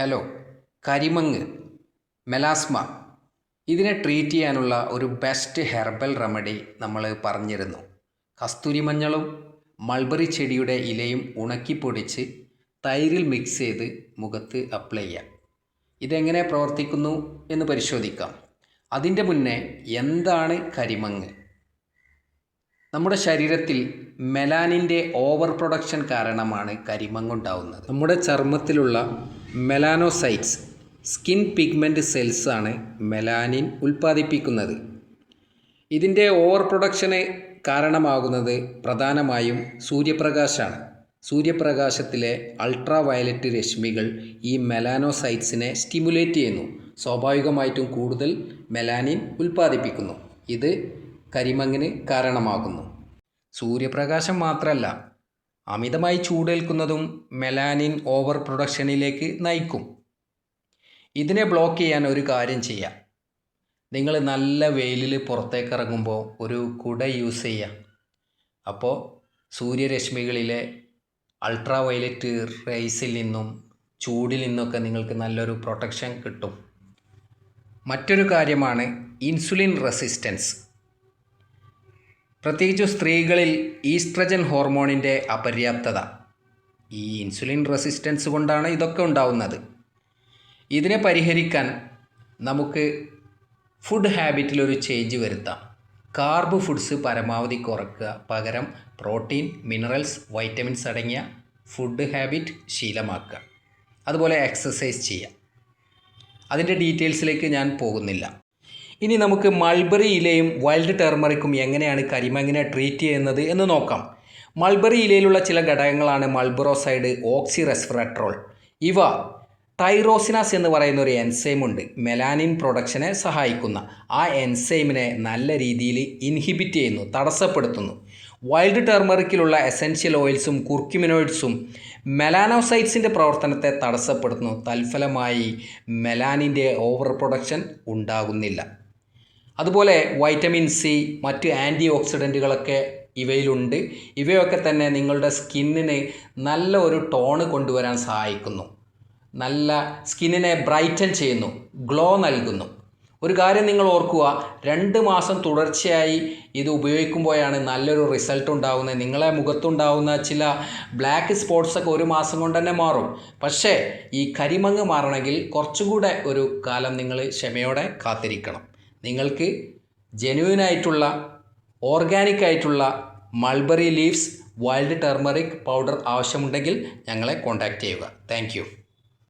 Hello കരിമങ്ങ് melasma ഇതിനെ treat ചെയ്യാനുള്ള ഒരു ബെസ്റ്റ് ഹെർബൽ റെമഡി നമ്മൾ പറഞ്ഞിരുന്നു. കസ്തൂരി മഞ്ഞളും മൾബറി ചെടിയുടെ ഇലയും ഉണക്കി പൊടിച്ച് തൈരിൽ മിക്സ് ചെയ്ത് മുഖത്ത് അപ്ലൈ ചെയ്യാം. ഇതെങ്ങനെ പ്രവർത്തിക്കുന്നു എന്ന് പരിശോധിക്കാം. അതിന്റെ മുന്നേ എന്താണ് കരിമങ്ങ്? നമ്മുടെ ശരീരത്തിൽ മെലാനിന്റെ ഓവർ പ്രൊഡക്ഷൻ കാരണമാണ് കരിമങ്ങുണ്ടാവുന്നത്. നമ്മുടെ ചർമ്മത്തിലുള്ള മെലാനോസൈറ്റ്സ് സ്കിൻ പിഗ്മെന്റ് സെൽസ് ആണ് മെലാനിൻ ഉൽപ്പാദിപ്പിക്കുന്നത്. ഇതിന്റെ ഓവർ പ്രൊഡക്ഷന് കാരണമാകുന്നത് പ്രധാനമായും സൂര്യപ്രകാശമാണ് സൂര്യപ്രകാശത്തിലെ അൾട്രാ വയലറ്റ് രശ്മികൾ ഈ മെലാനോസൈറ്റ്സിനെ സ്റ്റിമുലേറ്റ് ചെയ്യുന്നു. സ്വാഭാവികമായിട്ടും കൂടുതൽ മെലാനിൻ ഉൽപ്പാദിപ്പിക്കുന്നു. ഇത് കരിമങ്ങിന് കാരണമാകുന്നു. സൂര്യപ്രകാശം മാത്രമല്ല അമിതമായി ചൂടേൽക്കുന്നതും മെലാനിൻ ഓവർ പ്രൊഡക്ഷനിലേക്ക് നയിക്കും. ഇതിനെ ബ്ലോക്ക് ചെയ്യാൻ ഒരു കാര്യം ചെയ്യാം. നിങ്ങൾ നല്ല വെയിലിൽ പുറത്തേക്ക് ഇറങ്ങുമ്പോൾ ഒരു കുട യൂസ് ചെയ്യുക അപ്പോൾ സൂര്യരശ്മികളിലെ അൾട്രാ വയലറ്റ് റേസിൽ നിന്നും ചൂടിൽ നിന്നൊക്കെ നിങ്ങൾക്ക് നല്ലൊരു പ്രൊട്ടക്ഷൻ കിട്ടും. മറ്റൊരു കാര്യമാണ് ഇൻസുലിൻ റെസിസ്റ്റൻസ്. പ്രത്യേകിച്ച് സ്ത്രീകളിൽ ഈസ്ട്രജൻ ഹോർമോണിന്റെ അപര്യാപ്തത. ഈ ഇൻസുലിൻ റെസിസ്റ്റൻസ് കൊണ്ടാണ് ഇതൊക്കെ ഉണ്ടാവുന്നത്. ഇതിനെ പരിഹരിക്കാൻ നമുക്ക് ഫുഡ് ഹാബിറ്റിലൊരു ചേഞ്ച് വരുത്താം. കാർബ് ഫുഡ്സ് പരമാവധി കുറക്കുക. പകരം പ്രോട്ടീൻ മിനറൽസ് വൈറ്റമിൻസ് അടങ്ങിയ ഫുഡ് ഹാബിറ്റ് ശീലമാക്കുക. അതുപോലെ എക്സസൈസ് ചെയ്യുക. അതിന്റെ ഡീറ്റെയിൽസിലേക്ക് ഞാൻ പോകുന്നില്ല. ഇനി നമുക്ക് മൾബറി ഇലയും വൈൽഡ് ടെർമറിക്കും എങ്ങനെയാണ് കരിമങ്ങിനെ ട്രീറ്റ് ചെയ്യുന്നത് എന്ന് നോക്കാം. മൾബറി ഇലയിലുള്ള ചില ഘടകങ്ങളാണ് മൾബറോസൈഡ് ഓക്സി റെസ്വറട്രോൾ ഇവ ടൈറോസിനാസ് എന്ന് പറയുന്ന ഒരു എൻസൈം ഉണ്ട്. മെലാനിൻ പ്രൊഡക്ഷനെ സഹായിക്കുന്ന. ആ എൻസൈമിനെ നല്ല രീതിയിൽ ഇൻഹിബിറ്റ് ചെയ്യുന്നു തടസ്സപ്പെടുത്തുന്നു. വൈൽഡ് ടെർമറിക്കിലുള്ള എസെൻഷ്യൽ ഓയിൽസും കുർക്യുമിനോയിഡ്സും മെലാനോസൈറ്റ്സിന്റെ പ്രവർത്തനത്തെ തടസ്സപ്പെടുത്തുന്നു. തൽഫലമായി മെലാനിന്റെ ഓവർ പ്രൊഡക്ഷൻ ഉണ്ടാകുന്നില്ല. അതുപോലെ വൈറ്റമിൻ സി മറ്റ് ആന്റി ഓക്സിഡന്റുകളൊക്കെ ഇവയിലുണ്ട്. ഇവയൊക്കെ തന്നെ നിങ്ങളുടെ സ്കിന്നിന് നല്ല ഒരു ടോണ് കൊണ്ടുവരാൻ സഹായിക്കുന്നു. നല്ല സ്കിന്നിനെ ബ്രൈറ്റൻ ചെയ്യുന്നു ഗ്ലോ നൽകുന്നു. ഒരു കാര്യം നിങ്ങൾ ഓർക്കുക രണ്ട് മാസം തുടർച്ചയായി ഇത് ഉപയോഗിക്കുമ്പോഴാണ് നല്ലൊരു റിസൾട്ട് ഉണ്ടാകുന്നത് നിങ്ങളെ മുഖത്തുണ്ടാകുന്ന ചില ബ്ലാക്ക് സ്പോട്ട്സ് ഒക്കെ ഒരു മാസം കൊണ്ട് തന്നെ മാറും. പക്ഷേ ഈ കരിമങ്ങ് മാറണമെങ്കിൽ കുറച്ചുകൂടെ ഒരു കാലം നിങ്ങൾ ക്ഷമയോടെ കാത്തിരിക്കണം. നിങ്ങൾക്ക് ജെനുവിൻ ആയിട്ടുള്ള ഓർഗാനിക് ആയിട്ടുള്ള mulberry leaves wild turmeric powder ആവശ്യമുണ്ടെങ്കിൽ ഞങ്ങളെ കോൺടാക്റ്റ് ചെയ്യുക. താങ്ക്